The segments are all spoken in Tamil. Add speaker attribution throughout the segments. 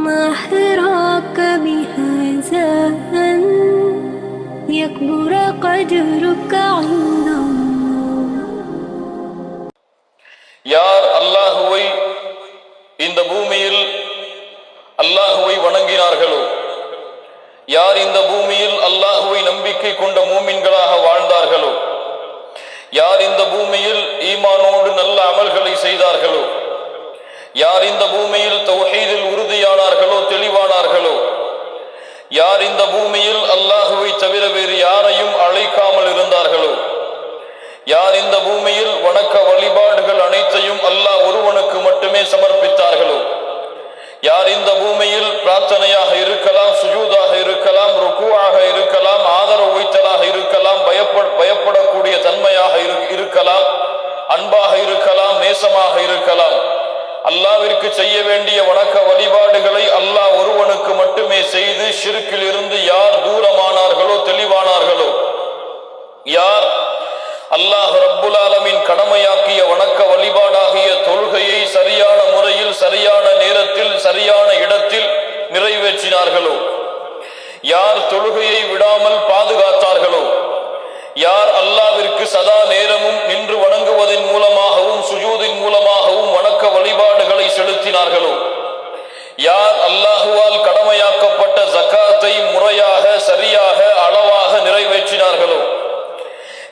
Speaker 1: ما حراك بهذا أن يكبر قدرك عند الله
Speaker 2: யார் அல்லாஹுவை இந்த பூமியில் அல்லாஹுவை வணங்கினார்களோ யார் இந்த பூமியில் அல்லாஹுவை நம்பிக்கை கொண்ட மூமின்களாக வாழ்ந்தார்களோ யார் இந்த பூமியில் ஈமானோடு நல்ல அமல்களை செய்தார்களோ யார் இந்த பூமியில் தௌஹீதில் உறுதியானார்களோ தெளிவானார்களோ? யார் இந்த பூமியில் அல்லாஹுவை தவிர வேறு யாரையும் அழைக்காமல் இருந்தார்களோ? யார் இந்த பூமியில் வணக்க வழிபாடுகள் அனைத்தையும் அல்லாஹ் ஒருவனுக்கு மட்டுமே சமர்ப்பித்தார்களோ? யார் இந்த பூமியில் பிரார்த்தனையாக இருக்கலாம் சுஜூதாக இருக்கலாம் ருக்குவாக இருக்கலாம் ஆதரவு வைத்தலாக இருக்கலாம் பயப்பட பயப்படக்கூடிய தன்மையாக இருக்கலாம் அன்பாக இருக்கலாம் நேசமாக இருக்கலாம்? அல்லாவிற்கு செய்ய வேண்டிய வணக்க வழிபாடுகளை அல்லாஹ் ஒருவனுக்கு மட்டுமே செய்து சிறுக்கில் இருந்து யார் தூரமானார்களோ தெளிவானார்களோ. யார்? அல்லாஹ் ரப்புல் ஆலமீன் கடமையாக்கிய வணக்க வழிபாடாகிய தொழுகையை சரியான முறையில் சரியான நேரத்தில் சரியான இடத்தில் நிறைவேற்றினார்களோ? யார் தொழுகையை விடாமல் பாதுகாத்தார்களோ? யார் அல்லாவிற்கு சதா நேரமும் நின்று வணங்குவதன் மூலமாக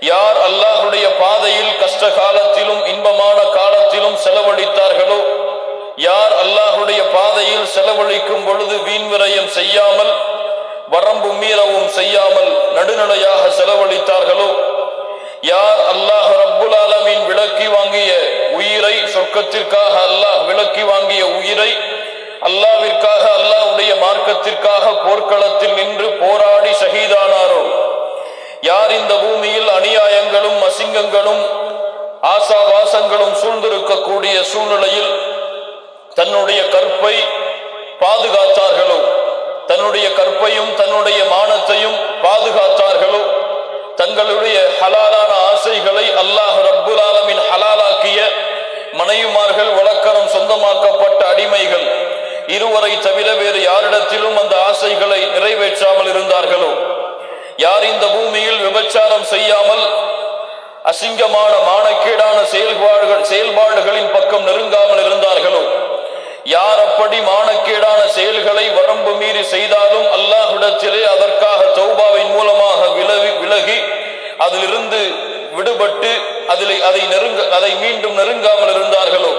Speaker 2: யார் அல்லாஹுடைய பாதையில் கஷ்ட காலத்திலும் இன்பமான காலத்திலும் செலவழித்தார்களோ யார் அல்லாஹுடைய பாதையில் செலவழிக்கும் பொழுது வீண் விரயம் செய்யாமல் வரம்பு மீறவும் செய்யாமல் நடுநிலையாக செலவழித்தார்களோ யார் அல்லாஹ் ரப்புல் அலமின் விலக்கி வாங்கிய உயிரை சொர்க்கத்திற்காக அல்லாஹ் அசிங்கங்களும் ஆசாவாசங்களும் சூழ்ந்திருக்கக்கூடிய சூழ்நிலையில் தன்னுடைய கற்பை பாதுகாத்தார்களோ? தன்னுடைய கற்பையும் தன்னுடைய மானத்தையும் பாதுகாத்தார்களோ? தங்களுடைய ஹலாலான ஆசைகளை அல்லாஹ் ரப்புல் ஆலமின் ஹலாலாக்கிய மனைவிமார்கள் வழக்கரம் சொந்தமாக்கப்பட்ட அடிமைகள் இருவரை தவிர வேறு யாரிடத்திலும் அந்த ஆசைகளை நிறைவேற்றாமல் இருந்தார்களோ? யார் இந்த பூமியில் விபச்சாரம் செய்யாமல் அசிங்கமான மானக்கீடான செயல்பாடுகள் செயல்பாடுகளின் பக்கம் நெருங்காமல் இருந்தார்களோ? யார் அப்படி மானக்கீடான செயல்களை வரம்பு மீறி செய்தாலும் அல்லாஹ்விடத்திலே அதற்காக தௌபாவின் மூலமாக விலகி விலகி அதிலிருந்து விடுபட்டு அதில் அதை நெருங்க அதை மீண்டும் நெருங்காமல் இருந்தார்களோ?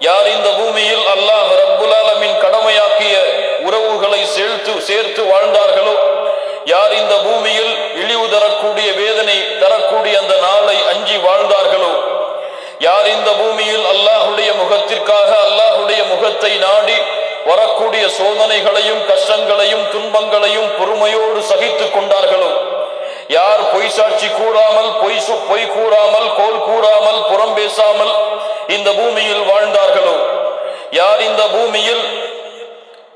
Speaker 2: யார் இந்த பூமியில் அல்லாஹ் ரப்புலாலமின் கடமையாக்கிய உறவுகளை சேர்த்து சேர்த்து வாழ்ந்தார்களோ? யார் இந்த பூமியில் இழிவு தரக்கூடிய யார் இந்த பூமியில் அல்லாஹுடைய முகத்திற்காக அல்லாஹுடைய முகத்தை நாடி வரக்கூடிய சோதனைகளையும் கஷ்டங்களையும் துன்பங்களையும் பொறுமையோடு சகித்துக் கொண்டார்களோ? யார் பொய் சாட்சி கூறாமல் பொய் பொய் கூறாமல் கோல் கூறாமல் புறம் பேசாமல் இந்த பூமியில் வாழ்ந்தார்களோ? யார் இந்த பூமியில்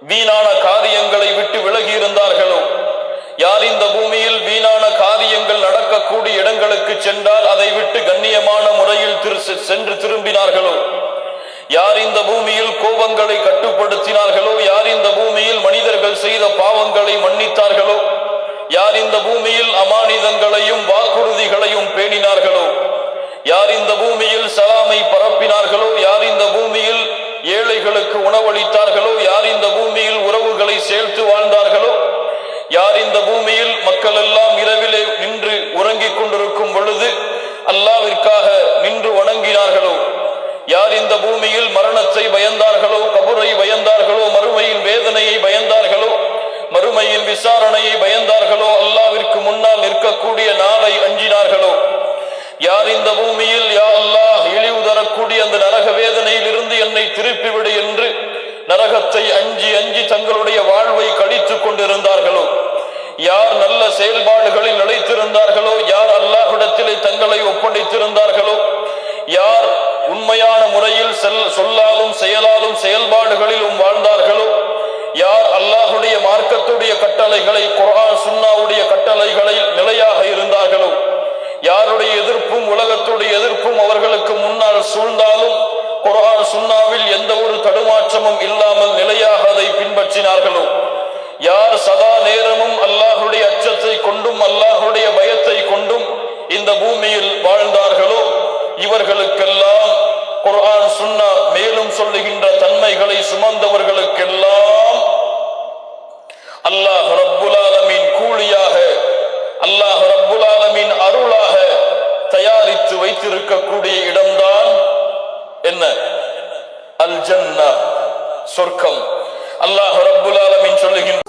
Speaker 2: வீணான காரியங்களை விட்டு விலகி இருந்தார்களோ? யார் இந்த பூமியில் வீணான காரியங்கள் நடக்கக்கூடிய இடங்களுக்கு சென்றால் அதை விட்டு கண்ணியமான முறையில் சென்று திரும்பினார்களோ? யார் இந்த பூமியில் கோபங்களை கட்டுப்படுத்தினார்களோ? யார் இந்த பூமியில் மனிதர்கள் செய்த பாவங்களை மன்னித்தார்களோ? யார் இந்த பூமியில் அமானிதங்களையும் வாக்குறுதிகளையும் பேணினார்களோ? யார் இந்த பூமியில் சலாமை பரப்பினார்களோ? யார் இந்த பூமியில் ஏழைகளுக்கு உணவளித்தார்களோ யார் இந்த பூமியில் உறவுகளை சேர்த்து வாழ்ந்தார்களோ யார் இந்த பூமியில் மக்கள் எல்லாம் இரவிலே நின்று உறங்கிக் கொண்டிருக்கும் பொழுது அல்லாவிற்காக நின்று வணங்கினார்களோ யார் இந்த பூமியில் மரணத்தை பயந்தார்களோ கபுரை பயந்தார்களோ மறுமையின் வேதனையை பயந்தார்களோ மறுமையின் விசாரணையை பயந்தார்களோ? அல்லாவிற்கு முன்னால் நிற்கக்கூடிய நாளை அஞ்சினார்களோ? யார் இந்த பூமியில்? யா அல்லாஹ் இழிவு தரக்கூடிய அந்த நரக வேதனையில் இருந்து என்னை திருப்பிவிடு என்று நரகத்தை அஞ்சி அஞ்சி தங்களுடைய வாழ்வை கழித்துக் கொண்டிருந்தார்களோ? யார் நல்ல செயல்பாடுகளில் நிலைத்திருந்தார்களோ? யார் அல்லாஹிடத்திலே தங்களை ஒப்படைத்திருந்தார்களோ? யார் உண்மையான முறையில் செல் சொல்லாலும் செயலாலும் செயல்பாடுகளிலும் வாழ்ந்தார்களோ? கட்டளைகளை குரான் சுன்னாவுடைய கட்டளைகளை நிலையாக இருந்தார்களோ? யாருடைய எதிர்ப்பும் உலகத்துடைய எதிர்ப்பும் அவர்களுக்கு முன்னால் சூழ்ந்தாலும் குரான் சுன்னாவில் எந்த ஒரு தடுமாற்றமும் இல்லாமல் நிலையாக அதை பின்பற்றினார்களோ? யார் சதா நேரமும் அல்லாஹுடைய அச்சத்தை கொண்டும் அல்லாஹுடைய பயத்தை கொண்டும் இந்த பூமியில் வாழ்ந்தார்களோ? இவர்களுக்கெல்லாம் குரான் சுன்னா மேலும் சொல்லுகின்ற தன்மைகளை சுமந்தவர்களுக்கெல்லாம் அல்லாஹ் ரப்புல் ஆலமீன் கூலியாக அல்லாஹ் ரப்புல் அருளாக தயாரித்து வைத்திருக்கக்கூடிய இடம்தான் என்ன? அல் ஜன்னா சொர்க்கம். அல்லாஹ் ரப்புல் ஆலமீன் சொல்லுகின்ற